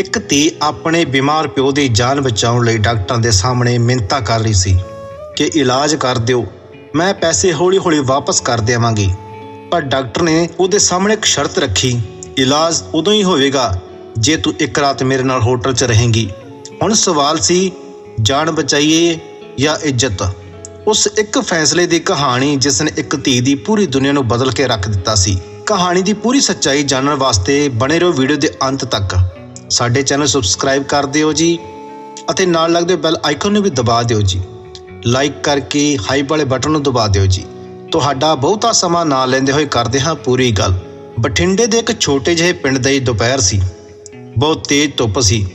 ਇੱਕ ਧੀ ਆਪਣੇ ਬਿਮਾਰ ਪਿਓ ਦੀ ਜਾਨ ਬਚਾਉਣ ਲਈ ਡਾਕਟਰਾਂ ਦੇ ਸਾਹਮਣੇ ਮਿੰਤਾ ਕਰ ਰਹੀ ਸੀ ਕਿ ਇਲਾਜ ਕਰ ਦਿਓ, ਮੈਂ ਪੈਸੇ ਹੌਲੀ-ਹੌਲੀ ਵਾਪਸ ਕਰ ਦੇਵਾਂਗੀ। ਪਰ ਡਾਕਟਰ ਨੇ ਉਹਦੇ ਸਾਹਮਣੇ ਇੱਕ ਸ਼ਰਤ ਰੱਖੀ, ਇਲਾਜ ਉਦੋਂ ਹੀ ਹੋਵੇਗਾ ਜੇ ਤੂੰ ਇੱਕ ਰਾਤ ਮੇਰੇ ਨਾਲ ਹੋਟਲ 'ਚ ਰਹੇਂਗੀ। ਹੁਣ ਸਵਾਲ ਸੀ, ਜਾਨ ਬਚਾਈਏ ਜਾਂ ਇੱਜ਼ਤ? ਉਸ ਇੱਕ ਫੈਸਲੇ ਦੀ ਕਹਾਣੀ ਜਿਸ ਨੇ ਇੱਕ ਧੀ ਦੀ ਪੂਰੀ ਦੁਨੀਆ ਨੂੰ ਬਦਲ ਕੇ ਰੱਖ ਦਿੱਤਾ ਸੀ। ਕਹਾਣੀ ਦੀ ਪੂਰੀ ਸੱਚਾਈ ਜਾਣਨ ਵਾਸਤੇ ਬਣੇ ਰਹੋ ਵੀਡੀਓ ਦੇ ਅੰਤ ਤੱਕ। ਸਾਡੇ ਚੈਨਲ ਸਬਸਕ੍ਰਾਈਬ ਕਰ ਦਿਓ ਜੀ ਅਤੇ ਨਾਲ ਲੱਗਦੇ ਬੈਲ ਆਈਕਨ ਨੂੰ ਵੀ ਦਬਾ ਦਿਓ ਜੀ। ਲਾਈਕ ਕਰਕੇ ਹਾਈਪ ਵਾਲੇ ਬਟਨ ਨੂੰ ਦਬਾ ਦਿਓ ਜੀ। ਤੁਹਾਡਾ ਬਹੁਤਾ ਸਮਾਂ ਨਾ ਲੈਂਦੇ ਹੋਏ ਕਰਦੇ ਹਾਂ ਪੂਰੀ ਗੱਲ। ਬਠਿੰਡੇ ਦੇ ਇੱਕ ਛੋਟੇ ਜਿਹੇ ਪਿੰਡ ਦੀ ਦੁਪਹਿਰ ਸੀ। ਬਹੁਤ ਤੇਜ਼ ਧੁੱਪ ਸੀ।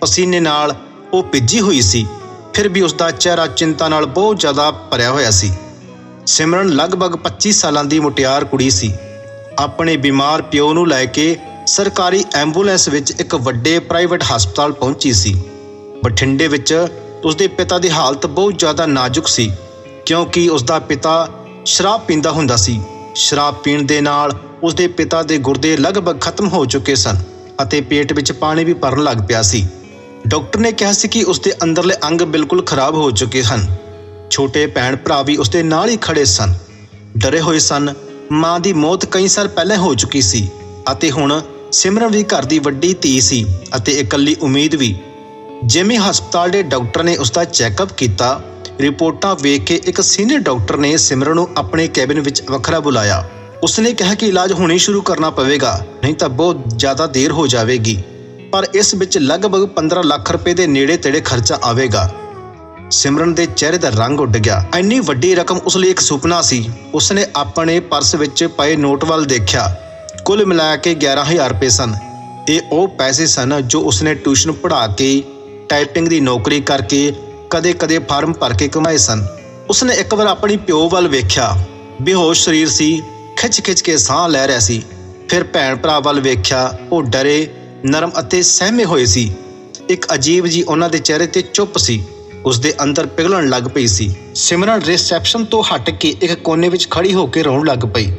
ਪਸੀਨੇ ਨਾਲ ਉਹ ਭਿੱਜੀ ਹੋਈ ਸੀ। ਫਿਰ ਵੀ ਉਸ ਦਾ ਚਿਹਰਾ ਚਿੰਤਾ ਨਾਲ ਬਹੁਤ ਜ਼ਿਆਦਾ ਭਰਿਆ ਹੋਇਆ ਸੀ। ਸਿਮਰਨ ਲਗਭਗ 25 ਸਾਲਾਂ ਦੀ ਮੁਟਿਆਰ ਕੁੜੀ ਸੀ। ਆਪਣੇ ਬਿਮਾਰ ਪਿਓ ਨੂੰ ਲੈ ਕੇ ਸਰਕਾਰੀ ਐਂਬੂਲੈਂਸ ਵਿੱਚ ਇੱਕ ਵੱਡੇ ਪ੍ਰਾਈਵੇਟ ਹਸਪਤਾਲ ਪਹੁੰਚੀ ਸੀ। ਬਠਿੰਡੇ ਵਿੱਚ ਉਸਦੇ ਪਿਤਾ ਦੀ ਹਾਲਤ ਬਹੁਤ ਜ਼ਿਆਦਾ ਨਾਜ਼ੁਕ ਸੀ, ਕਿਉਂਕਿ ਉਸਦਾ ਪਿਤਾ ਸ਼ਰਾਬ ਪੀਂਦਾ ਹੁੰਦਾ ਸੀ। ਸ਼ਰਾਬ ਪੀਣ ਦੇ ਨਾਲ ਉਸਦੇ ਪਿਤਾ ਦੇ ਗੁਰਦੇ ਲਗਭਗ ਖਤਮ ਹੋ ਚੁੱਕੇ ਸਨ ਅਤੇ ਪੇਟ ਵਿੱਚ ਪਾਣੀ ਵੀ ਭਰਨ ਲੱਗ ਪਿਆ ਸੀ। ਡਾਕਟਰ ਨੇ ਕਿਹਾ ਸੀ ਕਿ ਉਸਦੇ ਅੰਦਰਲੇ ਅੰਗ ਬਿਲਕੁਲ ਖਰਾਬ ਹੋ ਚੁੱਕੇ ਹਨ। ਛੋਟੇ ਭੈਣ ਭਰਾ ਵੀ ਉਸਦੇ ਨਾਲ ਹੀ ਖੜੇ ਸਨ। ਡਰੇ ਹੋਏ ਸਨ, ਮਾਂ ਦੀ ਮੌਤ ਕਈ ਸਾਲ ਪਹਿਲਾਂ ਹੋ ਚੁੱਕੀ ਸੀ ਅਤੇ ਹੁਣ ਸਿਮਰਨ ਵੀ ਘਰ ਦੀ ਵੱਡੀ ਧੀ ਸੀ ਅਤੇ ਇਕੱਲੀ ਉਮੀਦ ਵੀ। ਜਿਵੇਂ ਹਸਪਤਾਲ ਦੇ ਡਾਕਟਰ ਨੇ ਉਸ ਦਾ ਚੈੱਕਅਪ ਕੀਤਾ, ਰਿਪੋਰਟਾਂ ਵੇਖ ਕੇ ਇੱਕ ਸੀਨੀਅਰ ਡਾਕਟਰ ਨੇ ਸਿਮਰਨ ਨੂੰ ਆਪਣੇ ਕੈਬਿਨ ਵਿੱਚ ਵੱਖਰਾ ਬੁਲਾਇਆ। ਉਸਨੇ ਕਿਹਾ ਕਿ ਇਲਾਜ ਹੁਣੇ ਸ਼ੁਰੂ ਕਰਨਾ ਪਵੇਗਾ, ਨਹੀਂ ਤਾਂ ਬਹੁਤ ਜ਼ਿਆਦਾ ਦੇਰ ਹੋ ਜਾਵੇਗੀ। ਪਰ ਇਸ ਵਿੱਚ ਲਗਭਗ 15 ਲੱਖ ਰੁਪਏ ਦੇ ਨੇੜੇ ਤੇੜੇ ਖਰਚਾ ਆਵੇਗਾ। ਸਿਮਰਨ ਦੇ ਚਿਹਰੇ ਦਾ ਰੰਗ ਉੱਡ ਗਿਆ। ਇੰਨੀ ਵੱਡੀ ਰਕਮ ਉਸ ਲਈ ਇੱਕ ਸੁਪਨਾ ਸੀ। ਉਸਨੇ ਆਪਣੇ ਪਰਸ ਵਿੱਚ ਪਏ ਨੋਟ ਵੱਲ ਦੇਖਿਆ। ਕੁੱਲ ਮਿਲਾ ਕੇ 11000 ਰੁਪਏ ਸਨ। ਇਹ ਉਹ ਪੈਸੇ ਸਨ ਜੋ ਉਸਨੇ ਟਿਊਸ਼ਨ ਪੜ੍ਹਾ ਕੇ ਟਾਈਪਿੰਗ ਦੀ ਨੌਕਰੀ ਕਰਕੇ ਕਦੇ-ਕਦੇ ਫਾਰਮ ਭਰ ਕੇ ਕਮਾਏ ਸਨ। ਉਸਨੇ ਇੱਕ ਵਾਰ ਆਪਣੀ ਪਿਓ ਵੱਲ ਵੇਖਿਆ। ਬੇਹੋਸ਼ ਸਰੀਰ ਸੀ, ਖਿੱਚ-ਖਿੱਚ ਕੇ ਸਾਹ ਲੈ ਰਿਹਾ ਸੀ। ਫਿਰ ਭੈਣ ਭਰਾ ਵੱਲ ਵੇਖਿਆ, ਉਹ ਡਰੇ, ਨਰਮ ਅਤੇ ਸਹਿਮੇ ਹੋਏ ਸੀ। ਇੱਕ ਅਜੀਬ ਜੀ ਉਹਨਾਂ ਦੇ ਚਿਹਰੇ ਤੇ ਚੁੱਪ ਸੀ। ਉਸ ਦੇ ਅੰਦਰ ਪਿਘਲਣ ਲੱਗ ਪਈ ਸੀ। ਸਿਮਰਨ ਰਿਸੈਪਸ਼ਨ ਤੋਂ ਹਟ ਕੇ ਇੱਕ ਕੋਨੇ ਵਿੱਚ ਖੜੀ ਹੋ ਕੇ ਰੋਣ ਲੱਗ ਪਈ।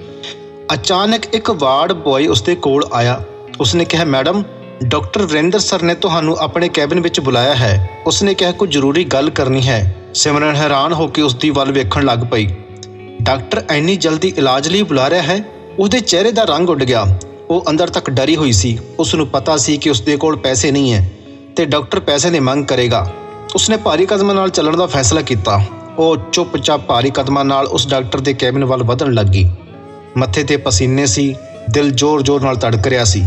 ਅਚਾਨਕ ਇੱਕ ਵਾਰਡ ਬॉय ਉਸਦੇ ਕੋਲ ਆਇਆ। ਉਸਨੇ ਕਿਹਾ, ਮੈਡਮ, ਡਾਕਟਰ ਵਰਿੰਦਰ ਸਰ ਨੇ ਤੁਹਾਨੂੰ ਆਪਣੇ ਕੈਬਿਨ ਵਿੱਚ ਬੁਲਾਇਆ ਹੈ। ਉਸਨੇ ਕਿਹਾ ਕੋਈ ਜ਼ਰੂਰੀ ਗੱਲ ਕਰਨੀ ਹੈ। ਸਿਮਰਨ ਹੈਰਾਨ ਹੋ ਕੇ ਉਸ ਦੀ ਵੱਲ ਵੇਖਣ ਲੱਗ ਪਈ। ਡਾਕਟਰ ਐਨੀ ਜਲਦੀ ਇਲਾਜ ਲਈ ਬੁਲਾ ਰਿਹਾ ਹੈ? ਉਹਦੇ ਚਿਹਰੇ ਦਾ ਰੰਗ ਉੱਡ ਗਿਆ। ਉਹ ਅੰਦਰ ਤੱਕ ਡਰੀ ਹੋਈ ਸੀ। ਉਸ ਨੂੰ ਪਤਾ ਸੀ ਕਿ ਉਸਦੇ ਕੋਲ ਪੈਸੇ ਨਹੀਂ ਹੈ ਤੇ ਡਾਕਟਰ ਪੈਸੇ ਦੀ ਮੰਗ ਕਰੇਗਾ। ਉਸਨੇ ਭਾਰੀ ਕਦਮਾਂ ਨਾਲ ਚੱਲਣ ਦਾ ਫੈਸਲਾ ਕੀਤਾ। ਉਹ ਚੁੱਪਚਾਪ ਭਾਰੀ ਕਦਮਾਂ ਨਾਲ ਉਸ ਡਾਕਟਰ ਦੇ ਕੈਬਿਨ ਵੱਲ ਵਧਣ ਲੱਗੀ। ਮੱਥੇ ਤੇ ਪਸੀਨੇ ਸੀ, ਦਿਲ ਜ਼ੋਰ-ਜ਼ੋਰ ਨਾਲ ਧੜਕ ਰਿਹਾ ਸੀ।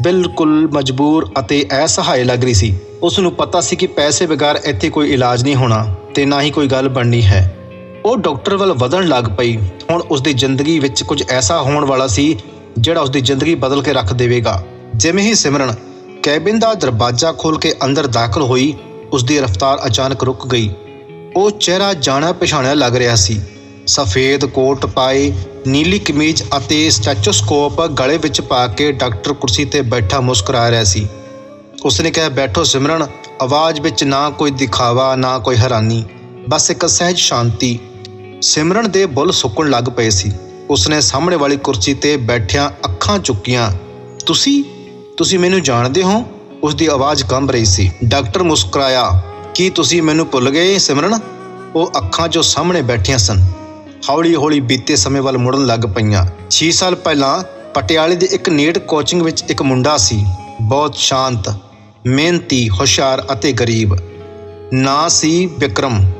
ਬਿਲਕੁਲ ਮਜਬੂਰ ਅਤੇ ਅਸਹਾय ਲੱਗ ਰਹੀ ਸੀ। ਉਸ ਨੂੰ ਪਤਾ ਸੀ ਕਿ ਪੈਸੇ ਬਗੈਰ ਇੱਥੇ ਕੋਈ ਇਲਾਜ ਨਹੀਂ ਹੋਣਾ ਤੇ ਨਾ ਹੀ ਕੋਈ ਗੱਲ ਬਣਨੀ ਹੈ। ਉਹ ਡਾਕਟਰ ਵੱਲ ਵਧਣ ਲੱਗ ਪਈ। ਹੁਣ ਉਸ ਦੀ ਜ਼ਿੰਦਗੀ ਵਿੱਚ ਕੁਝ ਐਸਾ ਹੋਣ ਵਾਲਾ ਸੀ, ਜਿਹੜਾ ਉਸ ਦੀ ਜ਼ਿੰਦਗੀ ਬਦਲ ਕੇ ਰੱਖ ਦੇਵੇਗਾ। ਜਿਵੇਂ ਹੀ ਸਿਮਰਨ ਕੈਬਿਨ ਦਾ ਦਰਵਾਜ਼ਾ ਖੋਲ ਕੇ ਅੰਦਰ ਦਾਖਲ ਹੋਈ ਉਸ ਦੀ ਰਫ਼ਤਾਰ ਅਚਾਨਕ ਰੁਕ ਗਈ। ਉਹ ਚਿਹਰਾ ਜਾਣਾ ਪਛਾਣਿਆ ਲੱਗ ਰਿਹਾ ਸੀ। ਸਫੇਦ ਕੋਟ ਪਾਏ ਨੀਲੀ ਕਮੀਜ਼ ਅਤੇ ਸਟੈਚੋਸਕੋਪ ਗਲੇ ਵਿੱਚ ਪਾ ਕੇ ਡਾਕਟਰ ਕੁਰਸੀ ਤੇ ਬੈਠਾ ਮੁਸਕਰਾ ਰਿਹਾ ਸੀ। ਉਸਨੇ ਕਿਹਾ, ਬੈਠੋ ਸਿਮਰਨ, ਆਵਾਜ਼ ਵਿੱਚ ਨਾ ਕੋਈ ਦਿਖਾਵਾ, ਨਾ ਕੋਈ ਹੈਰਾਨੀ, ਬਸ ਇੱਕ ਸਹਿਜ ਸ਼ਾਂਤੀ। ਸਿਮਰਨ ਦੇ ਬੁੱਲ ਸੁੱਕਣ ਲੱਗ ਪਏ ਸੀ। ਉਸਨੇ ਸਾਹਮਣੇ ਵਾਲੀ ਕੁਰਸੀ ਤੇ ਬੈਠਿਆਂ ਅੱਖਾਂ ਚੁੱਕੀਆਂ। ਤੁਸੀਂ ਤੁਸੀਂ ਮੈਨੂੰ ਜਾਣਦੇ ਹੋ? ਉਸ ਦੀ ਆਵਾਜ਼ ਕੰਬ ਰਹੀ ਸੀ। ਡਾਕਟਰ ਮੁਸਕਰਾਇਆ, ਕੀ ਤੁਸੀਂ ਮੈਨੂੰ ਭੁੱਲ ਗਏ ਸਿਮਰਨ? ਉਹ ਅੱਖਾਂ ਜੋ ਸਾਹਮਣੇ ਬੈਠੀਆਂ ਸਨ। ਹੌਲੀ-ਹੌਲੀ ਬੀਤੇ ਸਮੇਂ ਵੱਲ ਮੁੜਨ ਲੱਗ ਪਈਆਂ। 6 ਸਾਲ ਪਹਿਲਾਂ ਪਟਿਆਲੇ ਦੇ ਇੱਕ ਨੀਟ ਕੋਚਿੰਗ ਵਿੱਚ ਇੱਕ ਮੁੰਡਾ ਸੀ। ਬਹੁਤ ਸ਼ਾਂਤ, ਮਿਹਨਤੀ, ਹੁਸ਼ਿਆਰ ਅਤੇ ਗਰੀਬ। ਨਾਂ ਸੀ ਵਿਕਰਮ।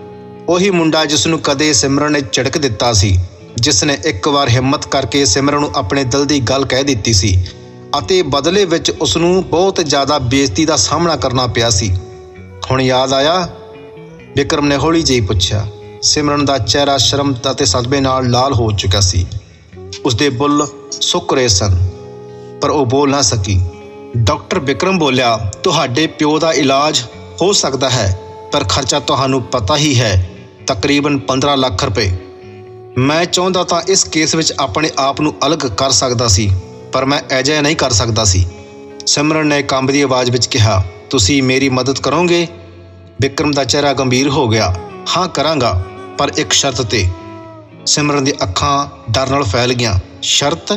ਉਹੀ ਮੁੰਡਾ ਜਿਸ ਨੂੰ ਕਦੇ ਸਿਮਰਨ ਨੇ ਝਿੜਕ ਦਿੱਤਾ ਸੀ। ਜਿਸ ਨੇ ਇੱਕ ਵਾਰ ਹਿੰਮਤ ਕਰਕੇ ਸਿਮਰਨ ਨੂੰ ਆਪਣੇ ਦਿਲ ਦੀ ਗੱਲ ਕਹਿ ਦਿੱਤੀ ਸੀ ਅਤੇ ਬਦਲੇ ਵਿੱਚ ਉਸ ਨੂੰ ਬਹੁਤ ਜ਼ਿਆਦਾ ਬੇਇੱਜ਼ਤੀ ਦਾ ਸਾਹਮਣਾ ਕਰਨਾ ਪਿਆ ਸੀ। ਹੁਣ ਯਾਦ ਆਇਆ, ਵਿਕਰਮ ਨੇ ਹੌਲੀ ਜਿਹੀ ਪੁੱਛਿਆ ਸਿਮਰਨ ਦਾ ਚਿਹਰਾ ਸ਼ਰਮ ਅਤੇ ਸਦਮੇ ਨਾਲ ਲਾਲ ਹੋ ਚੁੱਕਾ ਸੀ। ਉਸਦੇ ਬੁੱਲ ਸੁੱਕ ਰਹੇ ਸਨ, ਪਰ ਉਹ ਬੋਲ ਨਾ ਸਕੀ। ਡਾਕਟਰ ਵਿਕਰਮ ਬੋਲਿਆ, ਤੁਹਾਡੇ ਪਿਓ ਦਾ ਇਲਾਜ ਹੋ ਸਕਦਾ ਹੈ, ਪਰ ਖਰਚਾ ਤੁਹਾਨੂੰ ਪਤਾ ਹੀ ਹੈ, ਤਕਰੀਬਨ 15 ਲੱਖ ਰੁਪਏ। ਮੈਂ ਚਾਹੁੰਦਾ ਤਾਂ ਇਸ ਕੇਸ ਵਿੱਚ ਆਪਣੇ ਆਪ ਨੂੰ ਅਲੱਗ ਕਰ ਸਕਦਾ ਸੀ, ਪਰ ਮੈਂ ਅਜਿਹਾ ਨਹੀਂ ਕਰ ਸਕਦਾ ਸੀ। ਸਿਮਰਨ ਨੇ ਕੰਬਦੀ ਆਵਾਜ਼ ਵਿੱਚ ਕਿਹਾ, ਤੁਸੀਂ ਮੇਰੀ ਮਦਦ ਕਰੋਗੇ? ਵਿਕਰਮ ਦਾ ਚਿਹਰਾ ਗੰਭੀਰ ਹੋ ਗਿਆ, ਹਾਂ, ਕਰਾਂਗਾ। ਪਰ ਇੱਕ ਸ਼ਰਤ ਤੇ ਸਿਮਰਨ ਦੀ ਅੱਖਾਂ ਡਰ ਨਾਲ ਫੈਲ ਗਈਆਂ। ਸ਼ਰਤ?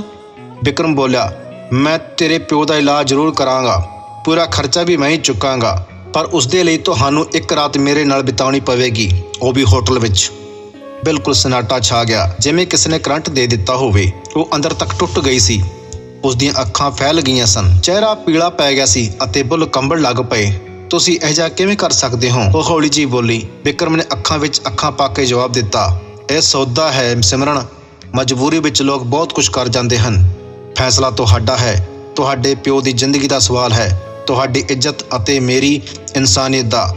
ਵਿਕਰਮ ਬੋਲਿਆ, ਮੈਂ ਤੇਰੇ ਪਿਓ ਦਾ ਇਲਾਜ ਜ਼ਰੂਰ ਕਰਾਂਗਾ। ਪੂਰਾ ਖਰਚਾ ਵੀ ਮੈਂ ਹੀ ਚੁੱਕਾਂਗਾ, ਪਰ ਉਸ ਦੇ ਲਈ ਤੁਹਾਨੂੰ ਇੱਕ ਰਾਤ ਮੇਰੇ ਨਾਲ ਬਿਤਾਉਣੀ ਪਵੇਗੀ। ਉਹ ਵੀ ਹੋਟਲ ਵਿੱਚ। ਬਿਲਕੁਲ ਸਨਾਟਾ ਛਾ ਗਿਆ। ਜਿਵੇਂ ਕਿਸੇ ਨੇ ਕਰੰਟ ਦੇ ਦਿੱਤਾ ਹੋਵੇ, ਉਹ ਅੰਦਰ ਤੱਕ ਟੁੱਟ ਗਈ ਸੀ। ਉਸ ਦੀਆਂ ਅੱਖਾਂ ਫੈਲ ਗਈਆਂ ਸਨ। ਚਿਹਰਾ ਪੀਲਾ ਪੈ ਗਿਆ ਸੀ ਅਤੇ ਬੁੱਲ ਕੰਬਣ ਲੱਗ ਪਏ। ਤੁਸੀਂ ਇਹ ਜਿਹਾ ਕਿਵੇਂ ਕਰ ਸਕਦੇ ਹੋ? ਉਹ ਹੌਲੀ ਜੀ ਬੋਲੀ, ਵਿਕਰਮ ਨੇ ਅੱਖਾਂ ਵਿੱਚ ਅੱਖਾਂ ਪਾ ਕੇ ਜਵਾਬ ਦਿੱਤਾ, ਇਹ ਸੌਦਾ ਹੈ ਸਿਮਰਨ। ਮਜਬੂਰੀ ਵਿੱਚ ਲੋਕ ਬਹੁਤ ਕੁਝ ਕਰ ਜਾਂਦੇ ਹਨ। ਫੈਸਲਾ ਤੁਹਾਡਾ ਹੈ। ਤੁਹਾਡੇ ਪਿਓ ਦੀ ਜ਼ਿੰਦਗੀ ਦਾ ਸਵਾਲ ਹੈ। ਤੁਹਾਡੀ ਇੱਜ਼ਤ ਅਤੇ ਮੇਰੀ ਇਨਸਾਨੀਅਤ ਦਾ।